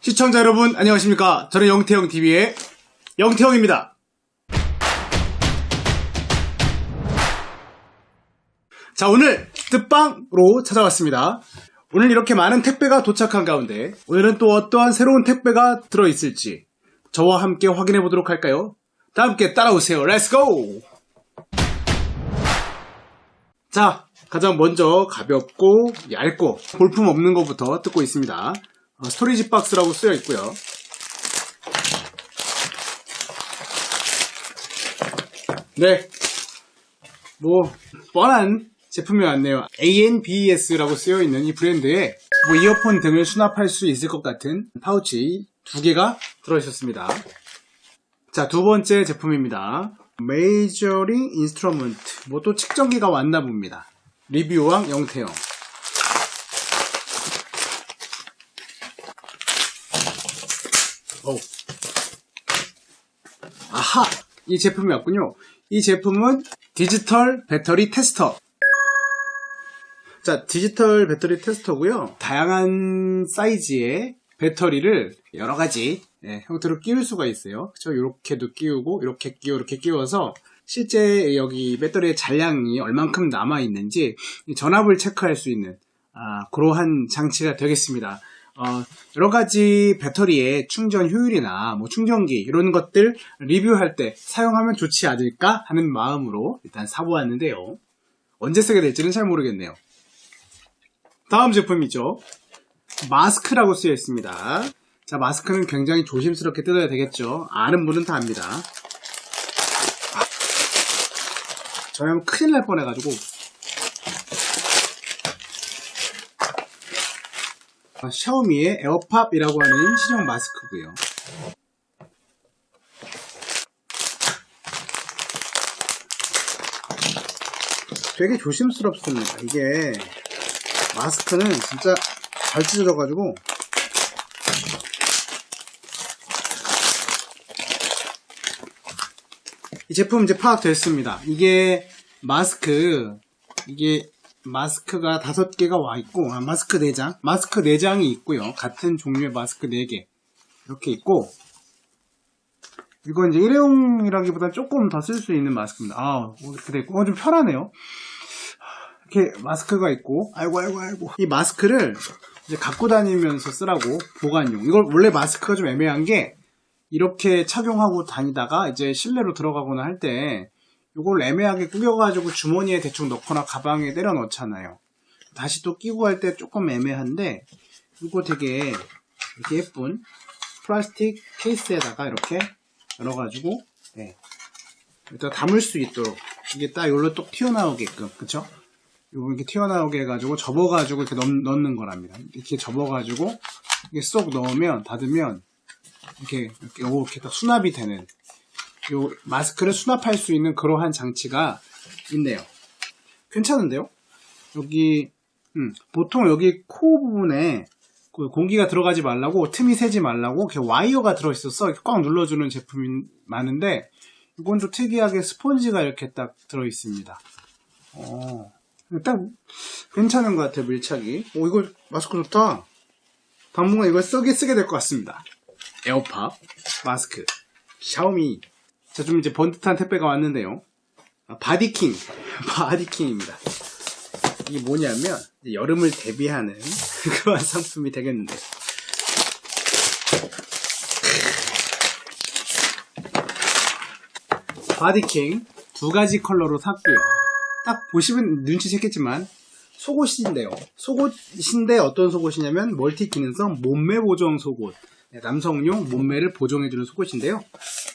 시청자 여러분 안녕하십니까? 저는 영태형 TV의 영태형입니다. 자 오늘 뜻방으로 찾아왔습니다. 오늘 이렇게 많은 택배가 도착한 가운데 오늘은 또 어떠한 새로운 택배가 들어있을지 저와 함께 확인해 보도록 할까요? 다 함께 따라오세요. 렛츠고 자 가장 먼저 가볍고 얇고 볼품 없는 것부터 뜯고 있습니다. 어, 스토리지 박스라고 쓰여 있고요. 네. 뭐, 뻔한 제품이 왔네요. ANBES라고 쓰여 있는 이 브랜드에 뭐 이어폰 등을 수납할 수 있을 것 같은 파우치 두 개가 들어있었습니다. 자, 두 번째 제품입니다. 메이저링 인스트루먼트. 뭐 또 측정기가 왔나 봅니다. 리뷰왕 영태 아하! 이 제품이 왔군요. 이 제품은 디지털 배터리 테스터. 자, 디지털 배터리 테스터고요. 다양한 사이즈의 배터리를 여러 가지 예, 형태로 끼울 수가 있어요. 그쵸? 이렇게도 끼우고, 이렇게 끼워, 이렇게 끼워서 실제 여기 배터리의 잔량이 얼만큼 남아 있는지 전압을 체크할 수 있는 아, 그러한 장치가 되겠습니다. 어, 여러 가지 배터리의 충전 효율이나 뭐 충전기 이런 것들 리뷰할 때 사용하면 좋지 않을까 하는 마음으로 일단 사보았는데요. 언제 쓰게 될지는 잘 모르겠네요. 다음 제품이죠. 마스크라고 쓰여 있습니다. 자, 마스크는 굉장히 조심스럽게 뜯어야 되겠죠. 아는 분은 다 압니다. 저형 큰일 날 뻔해가지고 샤오미의 에어팝이라고 하는 실용 마스크고요. 되게 조심스럽습니다. 이게 마스크는 진짜 잘 찢어져가지고 이 제품 이제 파악됐습니다. 이게 마스크 이게 마스크가 다섯 개가 와 있고 아, 마스크 4장 마스크 4장이 있고요. 같은 종류의 마스크 4개. 이렇게 있고 이건 이제 일회용이라기보다 조금 더 쓸 수 있는 마스크입니다. 아 이렇게 돼 있고 어, 좀 편하네요. 이렇게 마스크가 있고 아이고 아이고 아이고. 이 마스크를 이제 갖고 다니면서 쓰라고 보관용. 이걸 원래 마스크가 좀 애매한 게 이렇게 착용하고 다니다가 이제 실내로 들어가거나 할 때 이걸 애매하게 꾸겨가지고 주머니에 대충 넣거나 가방에 때려 넣잖아요. 다시 또 끼고 할때 조금 애매한데 이거 되게 예쁜 플라스틱 케이스에다가 이렇게 열어가지고 네. 일단 담을 수 있도록 이게 딱 여기로 또 튀어나오게끔 그쵸? 요거 이렇게 튀어나오게 해가지고 접어가지고 이렇게 넣, 넣는 거랍니다. 이렇게 접어가지고 이게 쏙 넣으면 닫으면 이렇게 이렇게, 이렇게 딱 수납이 되는 요 마스크를 수납할 수 있는 그러한 장치가 있네요. 괜찮은데요? 여기 음, 보통 여기 코 부분에 그 공기가 들어가지 말라고 틈이 새지 말라고 이렇게 와이어가 들어있어서 꽉 눌러주는 제품이 많은데 이건 좀 특이하게 스펀지가 이렇게 딱 들어있습니다. 어, 딱 괜찮은 것 같아요 밀착이. 오 이거 마스크 좋다. 당분간 이걸 쓰게 쓰게 될 것 같습니다. 에어팝 마스크 샤오미 자, 좀 이제 번듯한 택배가 왔는데요. 아, 바디킹. 바디킹입니다. 이게 뭐냐면, 여름을 대비하는 그런 상품이 되겠는데. 바디킹 두 가지 컬러로 샀고요. 딱 보시면 눈치챘겠지만, 속옷인데요. 속옷인데 어떤 속옷이냐면, 멀티 기능성 몸매 보정 속옷. 네, 남성용 몸매를 보정해주는 속옷인데요.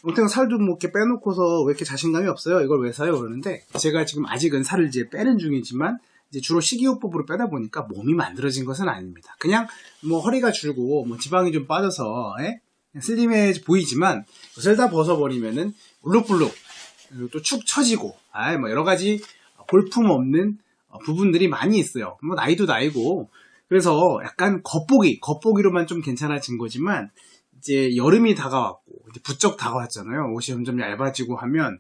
엉탱 살도 뭐 이렇게 빼놓고서 왜 이렇게 자신감이 없어요? 이걸 왜 사요? 그러는데 제가 지금 아직은 살을 이제 빼는 중이지만 이제 주로 식이요법으로 빼다 보니까 몸이 만들어진 것은 아닙니다. 그냥 뭐 허리가 줄고 뭐 지방이 좀 빠져서 예? 슬림해 보이지만 그것을 다 벗어버리면은 울룩불룩 그리고 또 축 처지고 아뭐 여러 가지 볼품 없는 부분들이 많이 있어요. 뭐 나이도 나이고 그래서 약간 겉보기, 겉보기로만 좀 괜찮아진 거지만 이제 여름이 다가왔고 이제 부쩍 다가왔잖아요. 옷이 점점 얇아지고 하면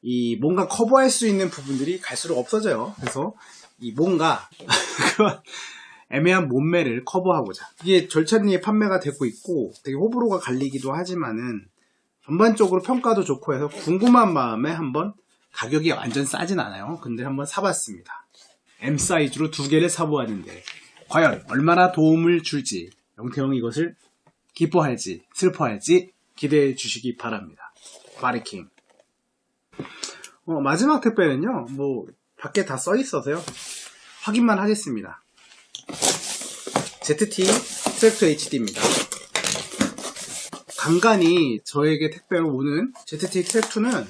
이 뭔가 커버할 수 있는 부분들이 갈수록 없어져요. 그래서 이 뭔가 애매한 몸매를 커버하고자 이게 절찬리에 판매가 되고 있고 되게 호불호가 갈리기도 하지만은 전반적으로 평가도 좋고 해서 궁금한 마음에 한번 가격이 완전 싸진 않아요. 근데 한번 사봤습니다. M 사이즈로 두 개를 사보았는데 과연 얼마나 도움을 줄지 영태형이 이것을 기뻐할지 슬퍼할지 기대해 주시기 바랍니다. 마리킹 어, 마지막 택배는요 뭐 밖에 다 써 있어서요 확인만 하겠습니다. ZT 트랙터 HD입니다. 간간히 저에게 택배로 오는 ZT 트랙2는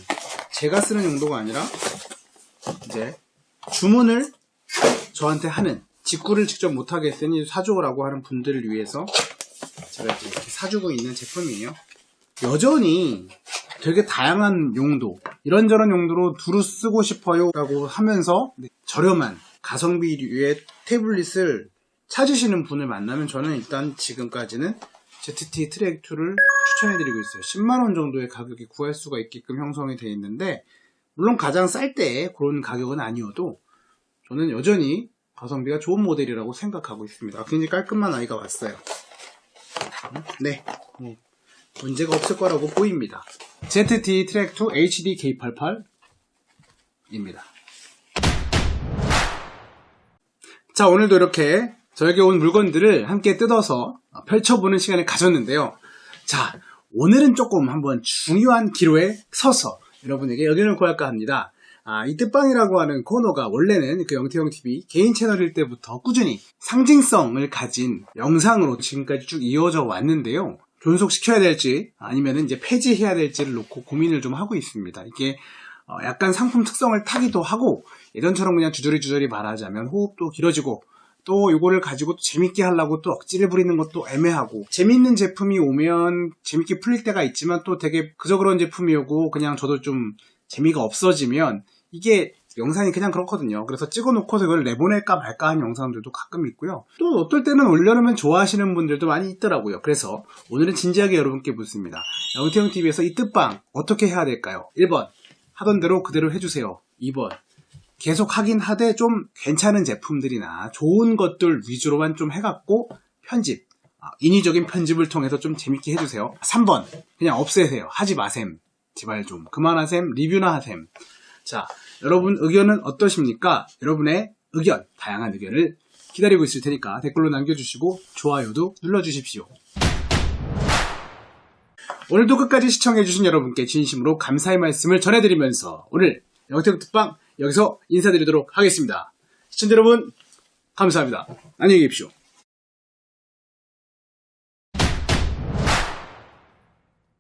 제가 쓰는 용도가 아니라 이제 주문을 저한테 하는 직구를 직접 못하게 했으니 사주라고 하는 분들을 위해서 제가 이렇게 사주고 있는 제품이에요. 여전히 되게 다양한 용도, 이런저런 용도로 두루 쓰고 싶어요 라고 하면서 저렴한 가성비류의 태블릿을 찾으시는 분을 만나면 저는 일단 지금까지는 ZT 트랙 2를 추천해드리고 있어요. 10만원 정도의 가격에 구할 수가 있게끔 형성이 되어 있는데, 물론 가장 쌀 때 그런 가격은 아니어도, 저는 여전히 가성비가 좋은 모델이라고 생각하고 있습니다. 굉장히 깔끔한 아이가 왔어요. 네. 뭐 문제가 없을 거라고 보입니다. ZT 트랙 2 HD K88입니다. 자, 오늘도 이렇게 저에게 온 물건들을 함께 뜯어서 펼쳐보는 시간을 가졌는데요. 자, 오늘은 조금 한번 중요한 기로에 서서 여러분에게 의견을 구할까 합니다. 아, 이 뜻방이라고 하는 코너가 원래는 그 영태형 TV 개인 채널일 때부터 꾸준히 상징성을 가진 영상으로 지금까지 쭉 이어져 왔는데요. 존속시켜야 될지 아니면 이제 폐지해야 될지를 놓고 고민을 좀 하고 있습니다. 이게 어, 약간 상품 특성을 타기도 하고 예전처럼 그냥 주저리 주저리 말하자면 호흡도 길어지고 또 요거를 가지고 또 재밌게 하려고 또 억지를 부리는 것도 애매하고 재밌는 제품이 오면 재밌게 풀릴 때가 있지만 또 되게 그저 그런 제품이 오고 그냥 저도 좀 재미가 없어지면 이게 영상이 그냥 그렇거든요. 그래서 찍어놓고서 이걸 내보낼까 말까 하는 영상들도 가끔 있고요. 또 어떨 때는 올려놓으면 좋아하시는 분들도 많이 있더라고요. 그래서 오늘은 진지하게 여러분께 묻습니다. 영태형TV에서 이 뜻방 어떻게 해야 될까요? 1번 하던 대로 그대로 해주세요. 2번 계속 하긴 하되 좀 괜찮은 제품들이나 좋은 것들 위주로만 좀 해갖고 편집, 아, 인위적인 편집을 통해서 좀 재밌게 해주세요. 3번, 그냥 없애세요. 하지 마셈. 제발 좀 그만하셈, 리뷰나 하셈. 자, 여러분 의견은 어떠십니까? 여러분의 의견, 다양한 의견을 기다리고 있을 테니까 댓글로 남겨주시고 좋아요도 눌러주십시오. 오늘도 끝까지 시청해주신 여러분께 진심으로 감사의 말씀을 전해드리면서 오늘 영태국 특방 여기서 인사드리도록 하겠습니다. 시청자 여러분 감사합니다. 안녕히 계십시오.